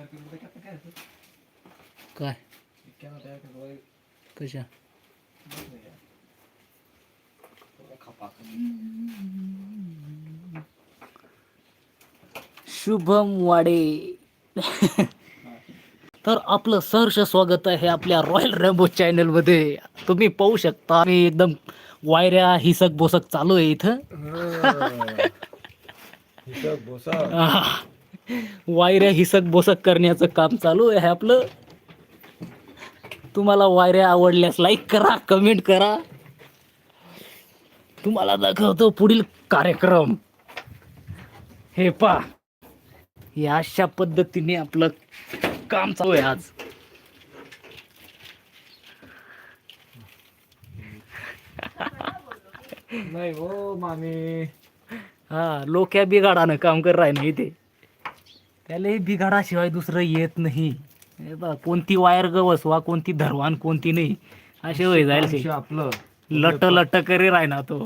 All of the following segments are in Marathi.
तयार करून काय? तयार करून कशा. शुभम वाडे. तर आपलं सहर्ष स्वागत आहे आपल्या रॉयल रॅम्बो चॅनलमध्ये तुम्ही पाहू शकता मी एकदम वायऱ्या हिसक बोसक चालू आहे इथं. इथं बोसा आह. वायऱ्या हिसक बोसक करण्याचं काम चालू आहे आपलं. तुम्हाला वायऱ्या आवडल्यास लाईक करा कमेंट करा. तुम्हाला दाखवतो पुढील कार्यक्रम. हे पा या अशा पद्धतीने आपलं काम चालू आहे आज. नाही हो मामी. हा लोक्या बिघाडानं काम कर राही ना इथे. त्याला बिघाडाशिवाय दुसरं येत नाही. हे बघ, कोणती वायर ग बसवा कोणती धरवान कोणती नाही. असे होय जाईल आपलं. लट लट करे राही ना तो.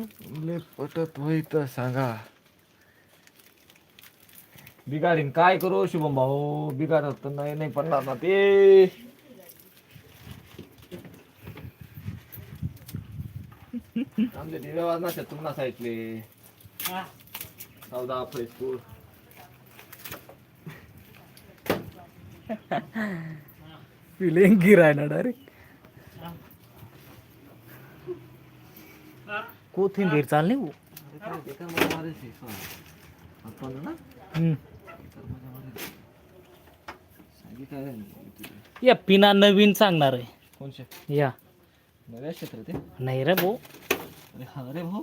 लय पटत होई तर सांगा. बिगाडीन काय करू शुभम भाऊ? बिगाडत तर नाही नाही पडणार ना ते. आमच्या दिव्या वाजनाच्या तुम्हाला साईटले चौदा फैजपूर फिलिंग राही ना डायरेक्ट कोथिंबीर चालली हो. या पिना नवीन सांगणार आहे. कोणचे या. नव्या क्षेत्र ते नाही रे भाऊ. अरे हा रे भाऊ.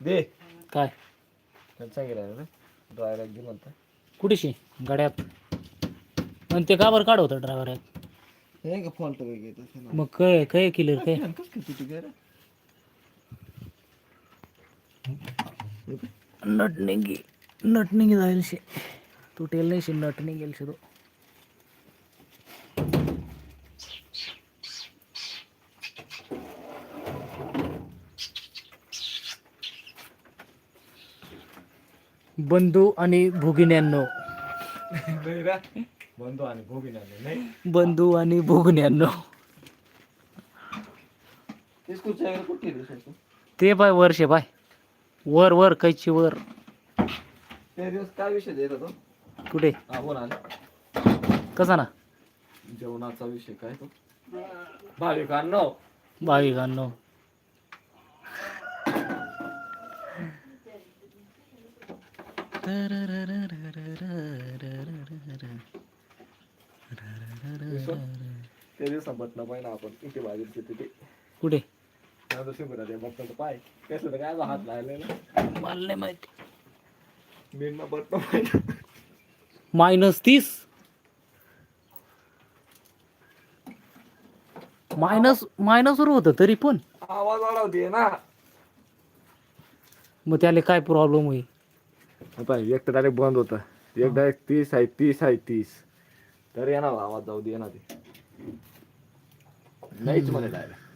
दे. काय? त्याला गेला रे ड्रायव्हर घे म्हणता. कुठेशी? गाड्यात. पण ते का बरं काढवतं ड्रायव्हर हे का फॉल्ट मग काय काय केलं काय? कसं काय तुझी गैर? नटनिंगी नटनिंगी नाही शे नाहीशी नटनिंग गेलशे तो. बंधू आणि भुगिन्यांनो. बंधू आणि भोगी नाही? बंधू आणि भुगन्यांनो. ते सर ते बाय वर वर कैची वर. त्या दिवस काय विषय देत होतो? कुठे? कसा ना? जेवणाचा विषय काय तो? भाविकांनो. भाविकांनो. त्या दिवसा म्हटलं पाहिजे आपण किती बाजूचे तिथे कुठे बघतो पाय कसं काय हात लागलेला मला नाही माहिती बघतो मायनस तीस मायनस मायनस वर होतं तरी पण. आवाज वाढवते ना. मग त्याला काय प्रॉब्लेम होईल? पाय एक तर डायरेक्ट बंद होतं एक डायरेक्ट तीस आहे तीस आहे तीस तर येणार आवाज जाऊ दे ना ते नाहीच म्हणे डायरेक्ट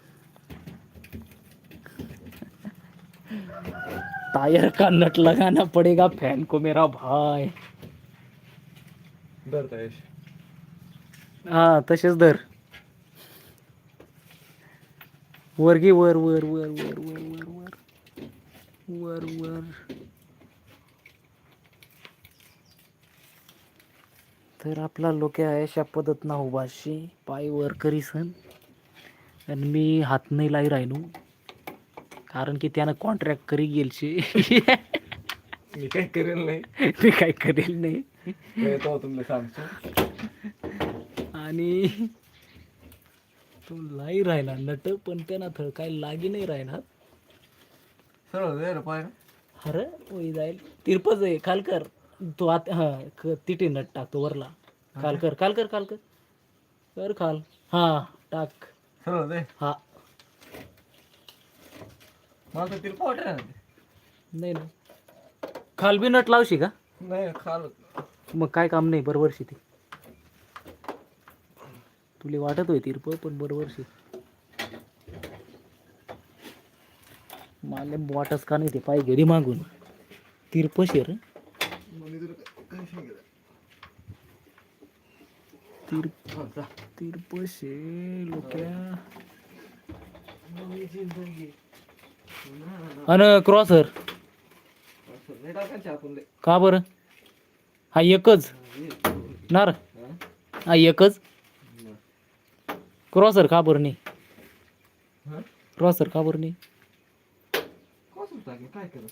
टायर का नट लगाना पडेगा फैन को मेरा भाई डरता हा तसेच धर वर घे वर वर वर वर वर वर वर वर वर तर आपला लोक आहे अशा पद्धत उभाशी पाय वर करीसन. आणि मी हात नाही लाई राहिनो कारण की त्यानं कॉन्ट्रॅक्ट करी गेलशी. मी काही करेल नाही. मी काय करेल नाही. तुम्ही सांगतो. आणि तो लाई राहिला नट पण त्यांना थळ काही लागी नाही राहिला. सरळ पाय अरे होई जाईल. तिरपच आहे खालकर. तो आत हा क- तिथे नट टाकतो वरला. खालकर खालकर खालकर कर खाल हा टाक. सरळ दे हा. मला तर तिला वाटत नाही नाही. ना खाल बी नट लावशी का? नाही खाल. मग काय काम नाही बरोबरशी ती. तुला वाटत होय तिरप पण बरोबरशी मला वाटच का नाही ते पाय घरी मागून. तिरप तिर तिरप शे लोक्या. अन क्रॉसर. का बरं? हा एकच. नार. हा एकच. क्रॉसर का बरं नाही? क्रॉसर का बरं नाही? काय केलं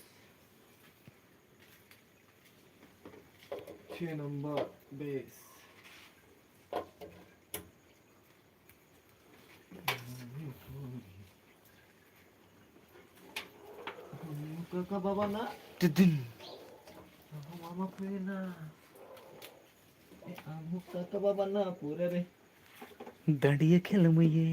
छे नंबर बेस काका बाबा ना मामा पेना अमुक काका बाबा ना पुरे रे दंडिये खेळ मैये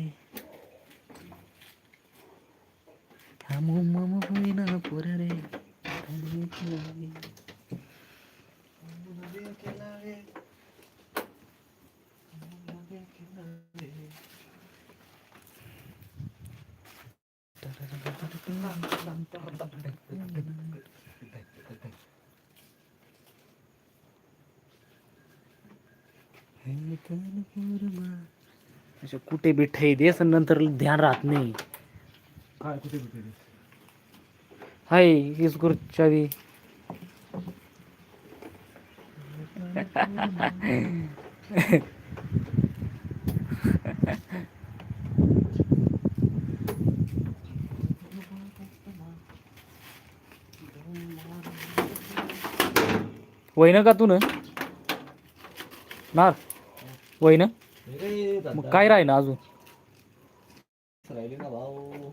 थांबू मम होईना पोरा रे दंडिये खेळ मैये. हे तन पोरमा. अशा कुठे बिठाई देस आणि नंतर ध्यान राहत नाही. काय कुठे कुठे हाय हीच करू चावी वय का तू न? नार वय ना? मग काय राही ना अजून? राहिले ना भाऊ?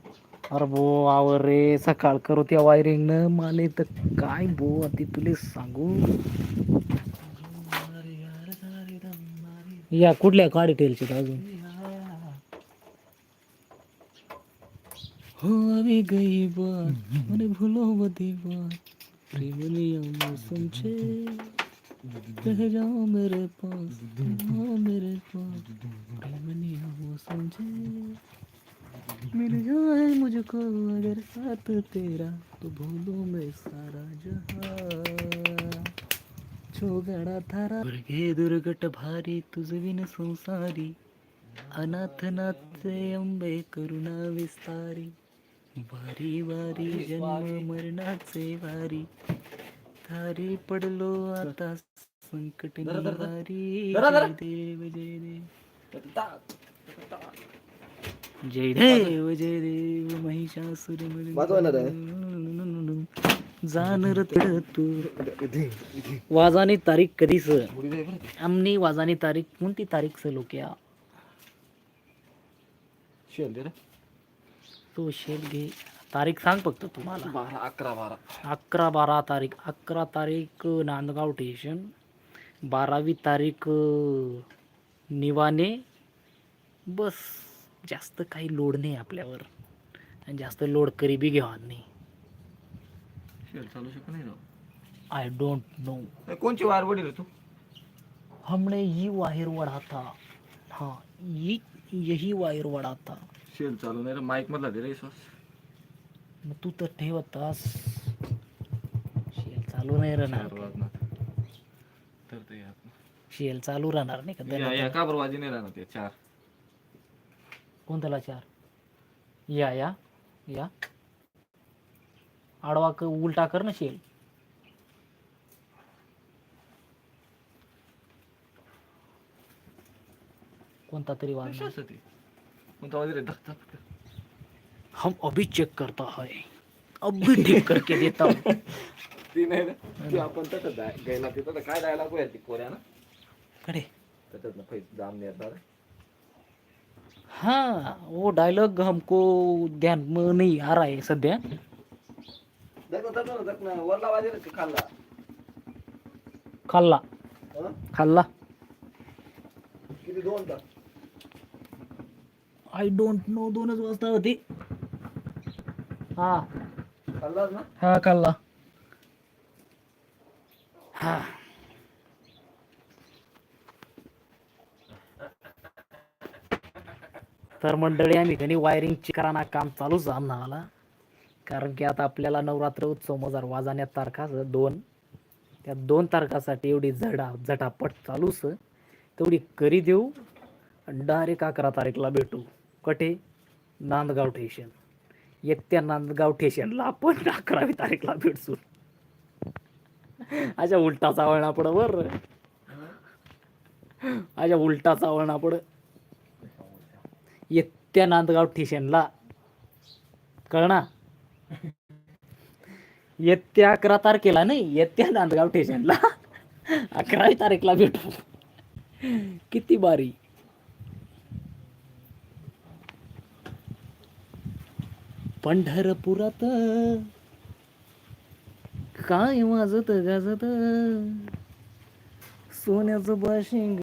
अरे बो आवर रे सकाळ करू त्या वायरिंग न मला तर काय बो ती तुले सांगू? या कुठल्या काडी टेलचे अजून? हो अभी गई बात मैंने भूलो मौसम छे रह जाओ मेरे पास आओ मेरे पास प्रेमनिया मौसम छे मिल जाए मुझको अगर साथ तेरा तो भूलो मैं सारा जहाँ छोगडा थारा दुर्गे दुर्गट भारी तुझ विन संसारी अनाथ नाथे अंबे करुणा विस्तारी वारी वारी जन्म मरणाचे वारी थारी पडलो आता संकट निवारी. देव जय देव. जय देव जय देव महिषासुर जाणर तू वाजानी तारीख कधी स आमनी वाजानी तारीख कोणती तारीख स लोक्या? तो शेल घे. तारीख सांग फक्त तुम्हाला. बारा अकरा बारा. अकरा बारा तारीख. अकरा तारीख नांदगाव स्टेशन बारावी तारीख निवाने. बस जास्त काही लोड नाही आपल्यावर. आणि जास्त लोड करी बी घेवा नाही. शेल चालू शकत नाही राव. आय डोंट नो कोणची वार वडील तू? हमने ये वायर वढ़ा था हाँ ये यही वायर वढ़ा था शेल चालू नाही रे माईक मधला दे रे विश्वास. मग तू तर ठेवतास. शेल चालू नाही राहणार. वाजणार तर ते. शेल चालू राहणार नाही का? या त्याला या का बरं वाजी नाही राहणार ते चार. कोणत्याला चार? या या या. आडवा क उलटा कर ना शेल कोणता तरी वाज विश्वास आहे ते कोणता वाजी रे धक धक. हम अभी चेक करता है। अभी ठीक करके देता हूँ। ती नाही रे ती आपण तसं तिथं काय जायला पाहिजे ती कोऱ्या ना? कडे. त्याच्यात ना पैसे दाम नाही हाँ वो डायलॉग हमको ध्यान में नहीं आ रहा है सध्या. दक ना ना ना. वरला वाजेल का खाल्ला. खाल्ला. हं? खाल्ला. किती दोन तास आय डोंट नो दोनच वाजता होती. हा. हा खाल्ला. हा. तर मंडळी आम्ही घरी वायरिंगची कराना काम चालूच आम्हाला कारण की आता आपल्याला नवरात्र उत्सव मजार वाजाण्यात तारखा स- दोन. त्या दोन तारखासाठी एवढी झडा झटापट चालूच. तेवढी करी देऊ डायरेक्ट अकरा तारीखला भेटू. कटे नांदगाव स्टेशन येत्या नांदगाव स्टेशनला आपण अकरावी तारीखला भेटू अशा उलटाचा चावळणा पड बर अशा उलटाचा चावळणा पड येत्या नांदगाव स्टेशनला कळना येत्या अकरा तारखेला नाही येत्या नांदगाव स्टेशनला अकरावी तारीखला भेटू. किती बारी. पंढरपुरात. काय वाजत गाजत. सोन्याचं बाशिंग